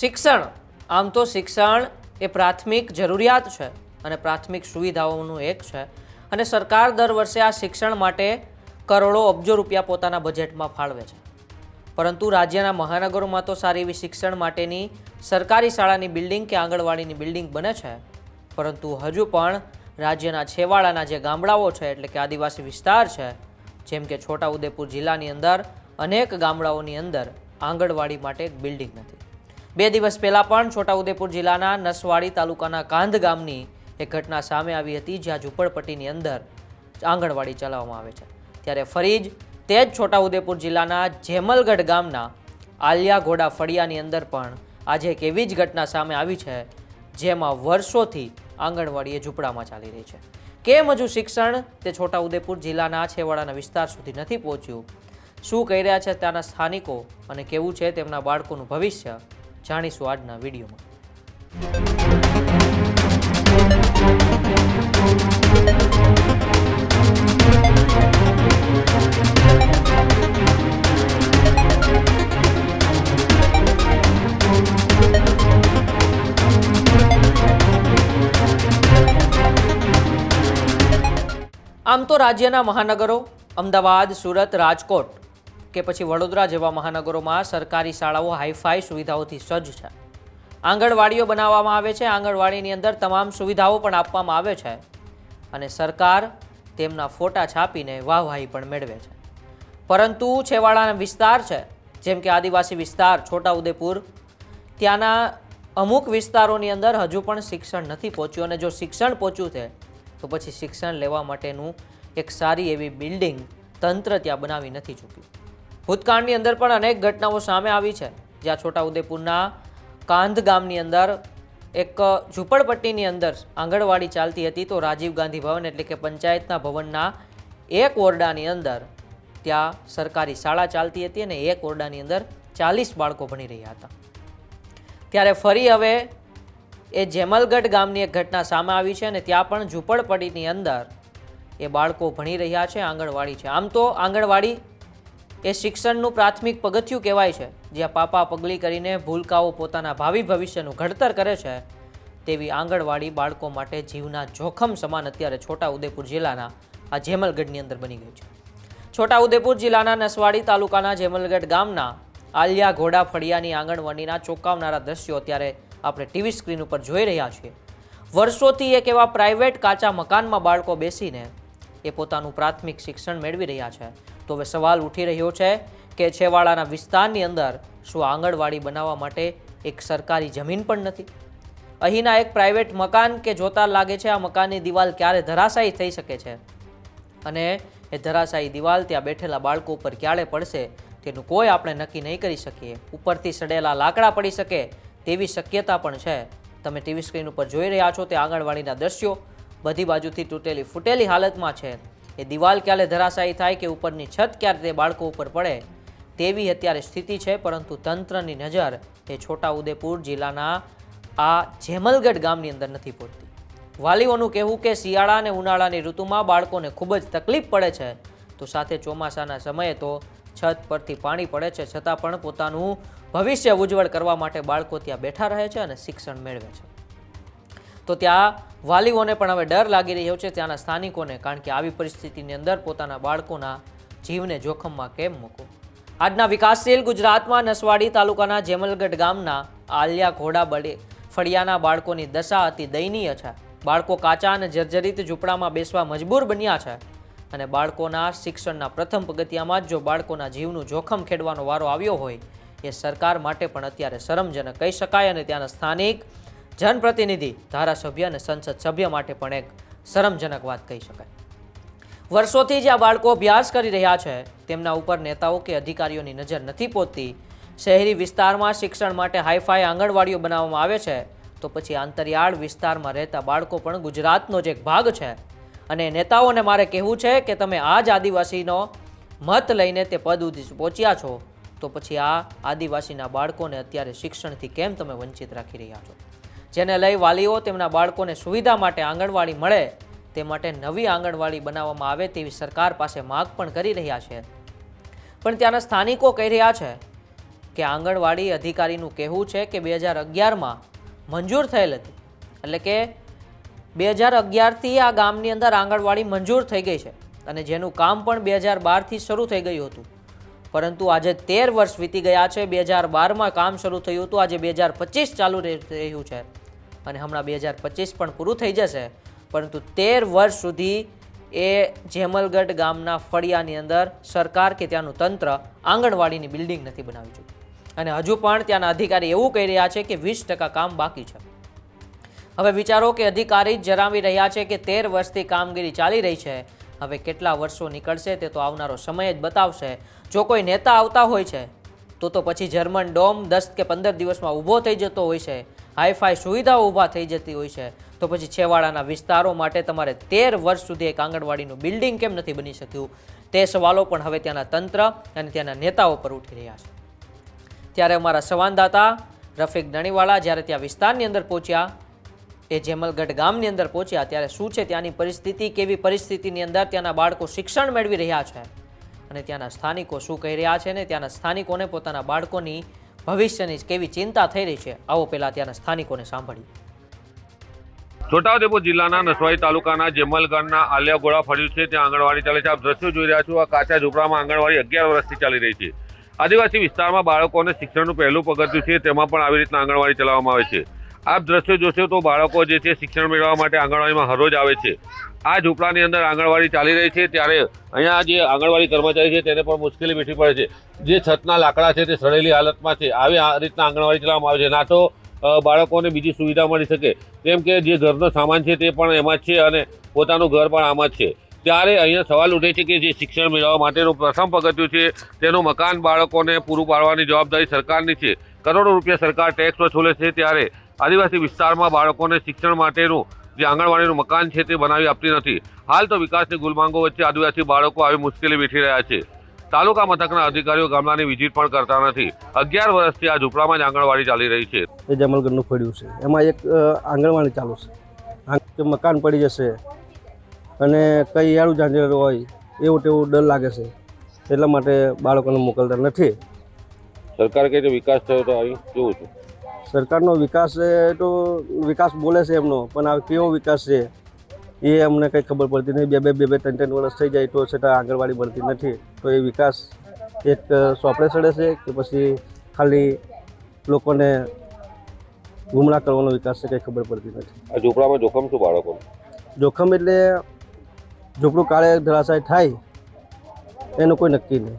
શિક્ષણ. આમ તો શિક્ષણ એ પ્રાથમિક જરૂરિયાત છે અને પ્રાથમિક સુવિધાઓનું એક છે. અને સરકાર દર વર્ષે આ શિક્ષણ માટે કરોડો અબજો રૂપિયા પોતાના બજેટમાં ફાળવે છે. પરંતુ રાજ્યના મહાનગરોમાં તો સારી એવી શિક્ષણ માટેની સરકારી શાળાની બિલ્ડિંગ કે આંગણવાડીની બિલ્ડિંગ બને છે. પરંતુ હજુ પણ રાજ્યના છેવાડાના જે ગામડાઓ છે, એટલે કે આદિવાસી વિસ્તાર છે, જેમ કે છોટાઉદેપુર જિલ્લાની અંદર અનેક ગામડાઓની અંદર આંગણવાડી માટે બિલ્ડિંગ નથી. બે દિવસ પહેલાં પણ છોટાઉદેપુર જિલ્લાના નસવાડી તાલુકાના કાંધ ગામની એક ઘટના સામે આવી હતી, જ્યાં ઝૂંપડપટ્ટીની અંદર આંગણવાડી ચલાવવામાં આવે છે. ત્યારે ફરી જ તે જ છોટાઉદેપુર જિલ્લાના જેમલગઢ ગામના આલિયા ઘોડા ફળિયાની અંદર પણ આજે એક એવી જ ઘટના સામે આવી છે, જેમાં વર્ષોથી આંગણવાડી એ ઝૂંપડામાં ચાલી રહી છે. કેમ હજુ શિક્ષણ તે છોટાઉદેપુર જિલ્લાના છેવાડાના વિસ્તાર સુધી નથી પહોંચ્યું? શું કહી રહ્યા છે ત્યાંના સ્થાનિકો અને કેવું છે તેમના બાળકોનું ભવિષ્ય? જાણીશું આજના વિડીયોમાં. આમ તો રાજ્યના મહાનગરો અમદાવાદ સુરત રાજકોટ કે પછી વડોદરા જેવા મહાનગરોમાં સરકારી શાળાઓ હાઈફાઈ સુવિધાઓથી સજ્જ છે. આંગણવાડીઓ બનાવવામાં આવે છે. આંગણવાડીની અંદર તમામ સુવિધાઓ પણ આપવામાં આવે છે અને સરકાર તેમના ફોટા છાપીને વાહવાહી પણ મેળવે છે. પરંતુ છેવાડાના વિસ્તાર છે, જેમ કે આદિવાસી વિસ્તાર, છોટાઉદેપુર, ત્યાંના અમુક વિસ્તારોની અંદર હજુ પણ શિક્ષણ નથી પહોંચ્યું અને જો શિક્ષણ પહોંચ્યું છે, તો પછી શિક્ષણ લેવા માટેનું એક સારી એવી બિલ્ડિંગ તંત્ર ત્યાં બનાવી નથી ચૂક્યું. ભૂતકાળની અંદર પણ અનેક ઘટનાઓ સામે આવી છે. જ્યાં છોટાઉદેપુરના કાંધ ગામની અંદર એક ઝૂંપડપટ્ટીની અંદર આંગણવાડી ચાલતી હતી તો રાજીવ ગાંધી ભવન એટલે કે પંચાયતના ભવનના એક ઓરડાની અંદર ત્યાં સરકારી શાળા ચાલતી હતી અને એક ઓરડાની અંદર ચાલીસ બાળકો ભણી રહ્યા હતા. ત્યારે ફરી હવે એ જેમલગઢ ગામની એક ઘટના સામે આવી છે અને ત્યાં પણ ઝૂંપડપટ્ટીની અંદર એ બાળકો ભણી રહ્યા છે, આંગણવાડી છે. આમ તો આંગણવાડી એ શિક્ષણનું પ્રાથમિક પગથિયું કહેવાય છે. જ્યાં પાપા પગલી કરીને ભૂલકાઓ પોતાના ભાવિ ભવિષ્યનું ઘડતર કરે છે, તેવી આંગણવાડી બાળકો માટે જીવના જોખમ સમાન અત્યારે છોટા ઉદેપુર જિલ્લાના આ જેમલગઢની અંદર બની ગયું છે. છોટા ઉદેપુર જિલ્લાના નસવાડી તાલુકાના જેમલગઢ ગામના આલિયા ઘોડા ફળિયાની આંગણવાડીના ચોંકાવનારા દ્રશ્યો અત્યારે આપણે ટીવી સ્ક્રીન ઉપર જોઈ રહ્યા છીએ. વર્ષોથી એક એવા પ્રાઇવેટ કાચા મકાનમાં બાળકો બેસીને એ પોતાનું પ્રાથમિક શિક્ષણ મેળવી રહ્યા છે. તો હવે સવાલ ઉઠી રહ્યો છે કે છેવાડાના વિસ્તારની અંદર શું આંગણવાડી બનાવવા માટે એક સરકારી જમીન પણ નથી? અહીંના એક પ્રાઇવેટ મકાન કે જોતા લાગે છે, આ મકાનની દિવાલ ક્યારે ધરાશાયી થઈ શકે છે? અને એ ધરાશાયી દિવાલ ત્યાં બેઠેલા બાળકો ઉપર ક્યારે પડશે, તેનું કોઈ આપણે નક્કી નહીં કરી શકીએ. ઉપરથી સડેલા લાકડા પડી શકે તેવી શક્યતા પણ છે. તમે ટીવી સ્ક્રીન ઉપર જોઈ રહ્યા છો તે આંગણવાડીના દ્રશ્યો. બધી બાજુથી તૂટેલી ફૂટેલી હાલતમાં છે. એ દિવાલ ક્યારે ધરાશાયી થાય કે ઉપરની છત ક્યારે તે બાળકો ઉપર પડે તેવી અત્યારે સ્થિતિ છે, પરંતુ તંત્રની નજર એ છોટા ઉદેપુર જિલ્લાના આ જેમલગઢ ગામની અંદર નથી પહોંચતી વાલીઓનું કહેવું કે શિયાળા અને ઉનાળાની ઋતુમાં બાળકોને ખૂબ જ તકલીફ પડે છે, તો સાથે ચોમાસાના સમયે તો છત પરથી પાણી પડે છે, છતાં પણ પોતાનું ભવિષ્ય ઉજ્જવળ કરવા માટે બાળકો ત્યાં બેઠા રહે છે અને શિક્ષણ મેળવે છે. તો ત્યાં વાલીઓને પણ હવે ડર લાગી રહ્યો છે ત્યાંના સ્થાનિકોને, કારણ કે આવી પરિસ્થિતિની અંદર પોતાના બાળકોના જીવને જોખમમાં કેમ મૂકો આજના વિકાસશીલ ગુજરાતમાં નસવાડી તાલુકાના જેમલગઢ ગામના આલિયા ઘોડા બળે ફળિયાના બાળકોની દશા અતિ દયનીય છે. બાળકો કાચા અને જર્જરિત ઝૂંપડામાં બેસવા મજબૂર બન્યા છે અને બાળકોના શિક્ષણના પ્રથમ પગથિયામાં જ જો બાળકોના જીવનું જોખમ ખેડવાનો વારો આવ્યો હોય, એ સરકાર માટે પણ અત્યારે શરમજનક કહી શકાય અને ત્યાંના સ્થાનિક જનપ્રતિનિધિ, ધારાસભ્ય અને સંસદ સભ્ય માટે પણ એક શરમજનક વાત કહી શકાય. વર્ષોથી જે આ બાળકો અભ્યાસ કરી રહ્યા છે, તેમના ઉપર નેતાઓ કે અધિકારીઓની નજર નથી પહોંચતી શહેરી વિસ્તારમાં શિક્ષણ માટે હાઈફાઈ આંગણવાડીઓ બનાવવામાં આવે છે, તો પછી આંતરિયાળ વિસ્તારમાં રહેતા બાળકો પણ ગુજરાતનો જ એક ભાગ છે. અને નેતાઓને મારે કહેવું છે કે તમે આ જ આદિવાસીનો મત લઈને તે પદ સુધી પહોંચ્યા છો, તો પછી આ આદિવાસીના બાળકોને અત્યારે શિક્ષણથી કેમ તમે વંચિત રાખી રહ્યા છો? જેને લઈ વાલીઓ તેમના બાળકોને સુવિધા માટે આંગણવાડી મળે, તે માટે નવી આંગણવાડી બનાવવામાં આવે તેવી સરકાર પાસે માગ પણ કરી રહ્યા છે. પણ ત્યાંના સ્થાનિકો કહી રહ્યા છે કે આંગણવાડી અધિકારીનું કહેવું છે કે બે હજાર અગિયારમાં મંજૂર થયેલ હતી. એટલે કે બે હજાર અગિયારથી આ ગામની અંદર આંગણવાડી મંજૂર થઈ ગઈ છે અને જેનું કામ પણ બે હજાર બારથી શરૂ થઈ ગયું હતું. પરંતુ આજે તેર વર્ષ વીતી ગયા છે, બે હજાર બારમાં કામ શરૂ થયું હતું, આજે બે હજાર પચીસ ચાલુ રહી- રહ્યું છે. અને હમણાં બે હજાર પચીસ પણ પૂરું થઈ જશે. પરંતુ તેર વર્ષ સુધી એ જેમલગઢ ગામના ફળિયાની અંદર સરકાર કે ત્યાંનું તંત્ર આંગણવાડીની બિલ્ડિંગ નથી બનાવી ચૂક્યું. અને હજુ પણ ત્યાંના અધિકારી એવું કહી રહ્યા છે કે વીસ ટકા કામ બાકી છે. હવે વિચારો કે અધિકારી જણાવી રહ્યા છે કે તેર વર્ષથી કામગીરી ચાલી રહી છે. હવે કેટલા વર્ષો નીકળશે તે તો આવનારો સમય જ બતાવશે. જો કોઈ નેતા આવતા હોય છે તો તો પછી જર્મન ડોમ દસ કે પંદર દિવસમાં ઊભો થઈ જતો હોય છે. હાઈફાઈ સુવિધાઓ ઊભા થઈ જતી હોય છે. તો પછી છેવાડાના વિસ્તારો માટે તમારે તેર વર્ષ સુધી એક આંગણવાડીનું બિલ્ડિંગ કેમ નથી બની શક્યું? તે સવાલો પણ હવે ત્યાંના તંત્ર અને ત્યાંના નેતાઓ પર ઉઠી રહ્યા છે. ત્યારે અમારા સંવાદદાતા રફીક દણીવાળા જ્યારે ત્યાં વિસ્તારની અંદર પહોંચ્યા, એ જેમલગઢ ગામની અંદર પહોંચ્યા, ત્યારે શું છે ત્યાંની પરિસ્થિતિ, કેવી પરિસ્થિતિની અંદર ત્યાંના બાળકો શિક્ષણ મેળવી રહ્યા છે? અને ત્યાંના સ્થાનિકો શું કહી રહ્યા છે ને ત્યાંના સ્થાનિકોને પોતાના બાળકોની ભવિષ્યની કેવી ચિંતા થઈ રહી છે? આવો પહેલાં ત્યાંના સ્થાનિકોને સાંભળીએ. છોટાઉદેપુર જિલ્લાના નસવાડી તાલુકાના જેમલગઢના આલિયાગોળા ફળ્યું છે. ત્યાં આંગણવાડી ચાલે છે. આપ દ્રશ્યો જોઈ રહ્યા છો. આ કાચા ઝૂંપડામાં આંગણવાડી અગિયાર વર્ષથી ચાલી રહી છે. આદિવાસી વિસ્તારમાં બાળકોને શિક્ષણનું પહેલું પગથિયું છે. તેમાં પણ આવી રીતના આંગણવાડી ચલાવવામાં આવે છે. આપ દ્રશ્યો જોશો તો બાળકો જે છે શિક્ષણ મેળવવા માટે આંગણવાડીમાં હરરોજ આવે છે. આ ઝૂંપડાની અંદર આંગણવાડી ચાલી રહી છે, ત્યારે અહીંયા જે આંગણવાડી કર્મચારી છે તેને પણ મુશ્કેલી વેઠવી પડે છે. જે છતના લાકડા છે તે સડેલી હાલતમાં છે. આવી આ રીતના આંગણવાડી ચલાવવામાં આવે છે. ના તો બાળકોને બીજી સુવિધા મળી શકે. કેમ કે જે ઘરનો સામાન છે તે પણ એમાં જ છે અને પોતાનું ઘર પણ આમાં જ છે. ત્યારે અહીંયા સવાલ ઉઠે છે કે જે શિક્ષણ મેળવવા માટેનું પ્રથમ પગથિયું છે, તેનું મકાન બાળકોને પૂરું પાડવાની જવાબદારી સરકારની છે. કરોડો રૂપિયા સરકાર ટેક્સ વસૂલે છે ત્યારે આદિવાસી વિસ્તારમાં બાળકોને શિક્ષણ માટેનું જે આંગણવાડીનું મકાન છે તે બનાવી આપતી નથી. હાલ તો વિકાસની ગુલમાંગો વચ્ચે આદિવાસી બાળકો આવી મુશ્કેલી વેઠી રહ્યા છે. તાલુકા મથકના અધિકારીઓ ગામડાની વિઝિટ પણ કરતા નથી. અગિયાર વર્ષથી આ ઝૂંપડામાં જ આંગણવાડી ચાલી રહી છે. એ જમલગઢનું ફળ્યું છે. એમાં એક આંગણવાડી ચાલુ છે. મકાન પડી જશે અને કંઈ યારું ઝાંઝર હોય એવું તેવું ડર લાગે છે. એટલા માટે બાળકોને મોકલતા નથી. સરકાર કઈ રીતે વિકાસ થયો તો આવી જોઉં છે? સરકારનો વિકાસ તો વિકાસ બોલે છે એમનો પણ આ કેવો વિકાસ છે એ અમને કંઈ ખબર પડતી નહીં. બે બે બે બે ત્રણ ત્રણ વર્ષ થઈ જાય તો છતાં આંગણવાડી મળતી નથી. તો એ વિકાસ એક સોંપડે ચડે છે કે પછી ખાલી લોકોને ગુમરા કરવાનો વિકાસ છે કંઈ ખબર પડતી નથી. ઝોપડામાં જોખમ શું બાળકો જોખમ એટલે ઝૂંપડું કાળે ધરાશાય થાય એનું કોઈ નક્કી નહીં.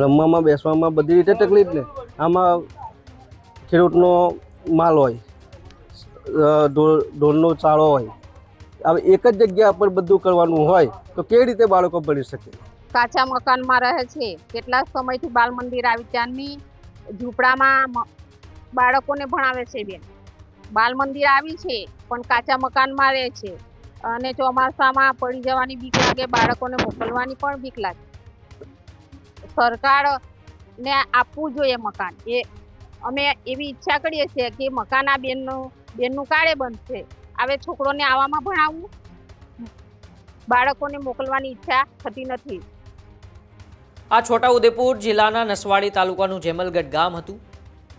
રમવામાં બેસવામાં બધી રીતે તકલીફ ને આમાં ખેડૂતનો માલ હોય ઢોરનો ચાળો હોય હવે એક જ જગ્યા પર બધું કરવાનું હોય, તો કેવી રીતે બાળકો ભણી શકે? કાચા મકાનમાં રહે છે. કેટલા સમયથી બાલ મંદિર આવી ત્યાંની ઝૂંપડામાં બાળકોને ભણાવે છે બેન. બાલ મંદિર આવી છે, પણ કાચા મકાનમાં રહે છે. અને ચોમાસામાં પડી જવાની બીક લાગે, બાળકોને મોકલવાની પણ બીક લાગે. સરકારને આપવું જોઈએ મકાન. એ અમે એવી ઈચ્છા કરીએ છીએ કે મકાના બેનનો, બેનનું કાળે બનશે હવે છોકરોને આવામાં ભણાવવું બાળકોને મોકલવાની ઈચ્છા થતી નથી. આ છોટા ઉદેપુર જિલ્લાના નસવાડી તાલુકાનું જેમલગઢ ગામ હતું.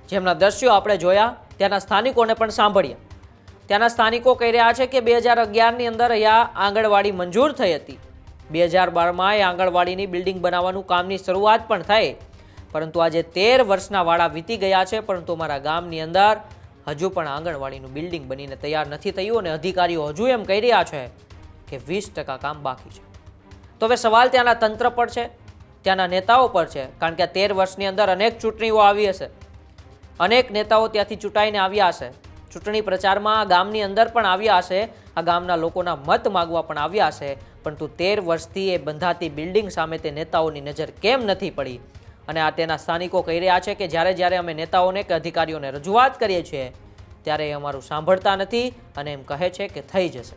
જેમના દ્રશ્યો આપણે જોયા, ત્યાંના સ્થાનિકોને પણ સાંભળ્યા. ત્યાંના સ્થાનિકો કહી રહ્યા છે કે બે હજાર અગિયારની અંદર અહીંયા આંગણવાડી મંજૂર થઈ હતી. બે હજાર બારમાં એ આંગણવાડીની બિલ્ડિંગ બનાવવાનું કામની શરૂઆત પણ થઈ. પરંતુ આજે તેર વર્ષના વાળા વીતી ગયા છે, પરંતુ અમારા ગામની અંદર હજુ પણ આંગણવાડીનું બિલ્ડિંગ બનીને તૈયાર નથી થયું અને અધિકારીઓ હજુ એમ કહી રહ્યા છે કે વીસ ટકા કામ બાકી છે. તો હવે સવાલ ત્યાંના તંત્ર પર છે, ત્યાંના નેતાઓ પર છે, કારણ કે આ તેર વર્ષની અંદર અનેક ચૂંટણીઓ આવી હશે. અનેક નેતાઓ ત્યાંથી ચૂંટાઈને આવ્યા હશે. ચૂંટણી પ્રચારમાં ગામની અંદર પણ આવ્યા હશે, આ ગામના લોકોના મત માગવા પણ આવ્યા હશે, પરંતુ તેર વર્ષથી એ બંધાતી બિલ્ડિંગ સામે તે નેતાઓની નજર કેમ નથી પડી? અને આ તેના સ્થાનિકો કહી રહ્યા છે કે જ્યારે જ્યારે અમે નેતાઓને કે અધિકારીઓને રજૂઆત કરીએ છીએ, ત્યારે એ અમારું સાંભળતા નથી અને એમ કહે છે કે થઈ જશે.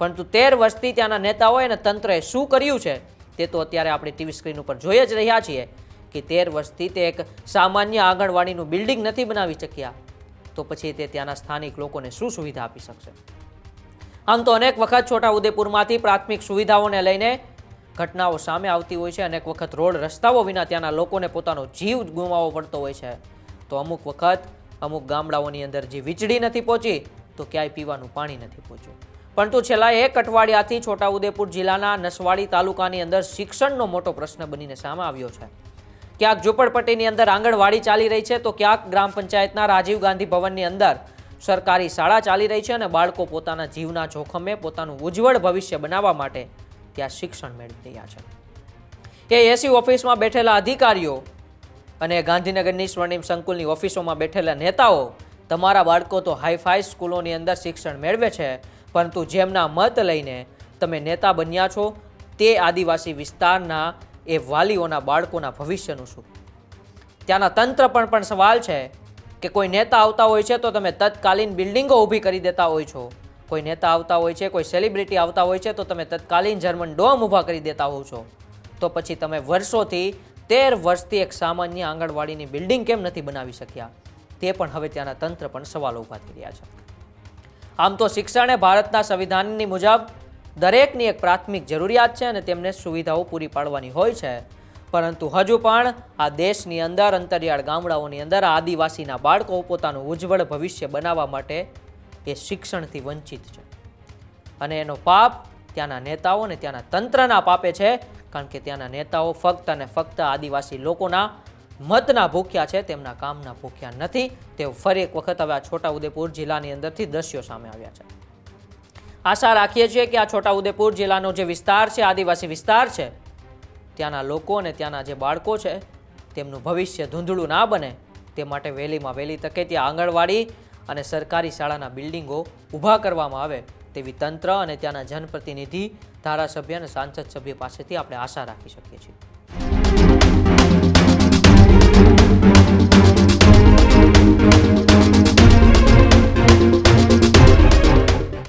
પરંતુ તેર વર્ષથી ત્યાંના નેતાઓએ અને તંત્રએ શું કર્યું છે, તે તો અત્યારે આપણે ટીવી સ્ક્રીન ઉપર જોઈ જ રહ્યા છીએ કે તેર વર્ષથી તે એક સામાન્ય આંગણવાડીનું બિલ્ડિંગ નથી બનાવી શક્યા. તો પછી તે ત્યાંના સ્થાનિક લોકોને શું સુવિધા આપી શકશે? આમ તો અનેક વખત છોટા ઉદેપુરમાંથી પ્રાથમિક સુવિધાઓને લઈને ઘટનાઓ સામે આવતી હોય છે. અનેક વખત રોડ રસ્તાઓ વિના ત્યાંના લોકોને પોતાનો જીવ ગુમાવવો પડતો હોય છે. તો અમુક વખત અમુક ગામડાઓની અંદર જે વીજળી નથી પહોંચી, તો ક્યાંય પીવાનું પાણી નથી પહોંચ્યું. પરંતુ છેલ્લા એક અઠવાડિયાથી છોટાઉદેપુર જિલ્લાના નસવાડી તાલુકાની અંદર શિક્ષણનો મોટો પ્રશ્ન બનીને સામે આવ્યો છે. ક્યાંક ઝૂંપડપટ્ટીની અંદર આંગણવાડી ચાલી રહી છે, તો ક્યાંક ગ્રામ પંચાયતના રાજીવ ગાંધી ભવનની અંદર સરકારી શાળા ચાલી રહી છે અને બાળકો પોતાના જીવના જોખમે પોતાનું ઉજ્જવળ ભવિષ્ય બનાવવા માટે ત્યાં શિક્ષણ મેળવી રહ્યા છે. એ એસી ઓફિસમાં બેઠેલા અધિકારીઓ અને ગાંધીનગરની સ્વર્ણિમ સંકુલની ઓફિસોમાં બેઠેલા નેતાઓ તમારા બાળકો તો હાઈફાઈ સ્કૂલોની અંદર શિક્ષણ મેળવે છે, પરંતુ જેમના મત લઈને તમે નેતા બન્યા છો, તે આદિવાસી વિસ્તારના એ વાલીઓના બાળકોના ભવિષ્યનું શું? ત્યાંના તંત્ર પણ પણ સવાલ છે કે કોઈ નેતા આવતા હોય છે તો તમે તત્કાલીન બિલ્ડિંગો ઊભી કરી દેતા હોય છો. કોઈ નેતા આવતા હોય છે, કોઈ સેલિબ્રિટી આવતા હોય છે, તો તમે તત્કાલીન જર્મન ડોમ ઊભા કરી દેતા હોવ છો. તો પછી તમે વર્ષોથી, તેર વર્ષથી એક સામાન્ય આંગણવાડીની બિલ્ડિંગ કેમ નથી બનાવી શક્યા? તે પણ હવે ત્યાંના તંત્ર પણ સવાલો ઊભા થઈ રહ્યા છે. આમ તો શિક્ષણ એ ભારતના સંવિધાનની મુજબ દરેકની એક પ્રાથમિક જરૂરિયાત છે અને તેમને સુવિધાઓ પૂરી પાડવાની હોય છે. પરંતુ હજુ પણ આ દેશની અંદર, અંતરિયાળ ગામડાઓની અંદર આદિવાસીના બાળકો પોતાનું ઉજ્જવળ ભવિષ્ય બનાવવા માટે એ શિક્ષણથી વંચિત છે. અને એનો પાપ ત્યાંના નેતાઓ અને ત્યાંના તંત્રના પાપે છે, કારણ કે ત્યાંના નેતાઓ ફક્ત અને ફક્ત આદિવાસી લોકોના મતના ભૂખ્યા છે, તેમના કામના ભૂખ્યા નથી. તેઓ ફરી એક વખત હવે આ છોટાઉદેપુર જિલ્લાની અંદરથી દ્રશ્યો સામે આવ્યા છે. આશા રાખીએ છીએ કે આ છોટાઉદેપુર જિલ્લાનો જે વિસ્તાર છે, આદિવાસી વિસ્તાર છે, ત્યાંના લોકો અને ત્યાંના જે બાળકો છે, તેમનું ભવિષ્ય ધૂંધળું ના બને. તે માટે વહેલીમાં વહેલી તકે ત્યાં આંગણવાડી અને સરકારી શાળાના બિલ્ડિંગો ઊભા કરવામાં આવે તેવી તંત્ર અને ત્યાંના જનપ્રતિનિધિ ધારાસભ્ય અને સાંસદ સભ્ય પાસેથી આપણે આશા રાખી શકીએ છીએ.